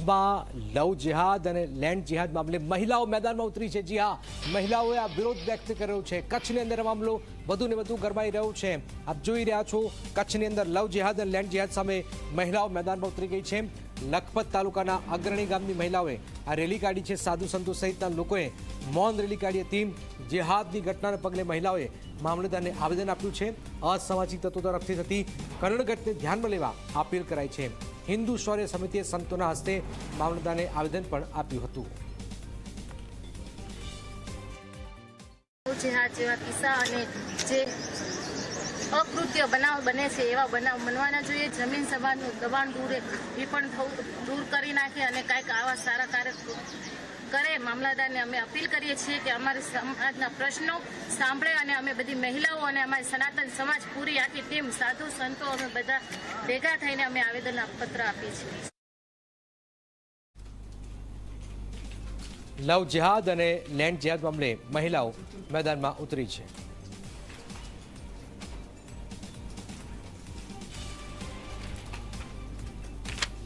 કચ્છમાં લવ જિહાદ અને લેન્ડ જિહાદ મામલે મહિલાઓ મેદાનમાં ઉતરી છે. જી હા, મહિલાઓએ આ વિરોધ વ્યક્ત કર્યો છે. કચ્છની અંદર મામલો વધુ ને વધુ ગરમાઈ રહ્યો છે. આપ જોઈ રહ્યા છો, કચ્છની અંદર લવ જિહાદ અને લેન્ડ જિહાદ સામે મહિલાઓ મેદાનમાં ઉતરી ગઈ છે. લખપત તાલુકાના અગ્રણી ગામની મહિલાઓએ આ રેલી કાઢી છે. સાધુ સંતો સહિતના લોકોએ મૌન રેલી કાઢી હતી. જેહાદની ઘટનાને પગલે મહિલાઓએ મામલતદારને આવેદન આપ્યું છે. અસામાજિક તત્વો તરફથી થતી કરણઘટને ધ્યાનમાં લેવા અપીલ કરાઈ છે. હિન્દુ શૌર્ય સમિતિએ સંતોના હસ્તે મામલતદારને આવેદન પણ આપ્યું હતું. કિસ્સા અને જે અકૃત્ય બનાવ બને છે એવા બનાવ બનવાના જોઈએ. જમીન સમાજનું દબાણ દૂર એ પણ દૂર કરી નાખે અને કાંઈક આવા સારા કાર્ય કરે મામલાદારને અમે અપીલ કરીએ છીએ કે અમારી સમાજના પ્રશ્નો સાંભળે અને અમે બધી મહિલાઓ અને અમારી સનાતન સમાજ પૂરી આખી ટીમ, સાધુ સંતો, અમે બધા ભેગા થઈને અમે આવેદન પત્ર આપીએ છીએ. લવ જિહાદ અને લેન્ડ જિહાદ મામલે મહિલાઓ મેદાનમાં ઉતરી છે.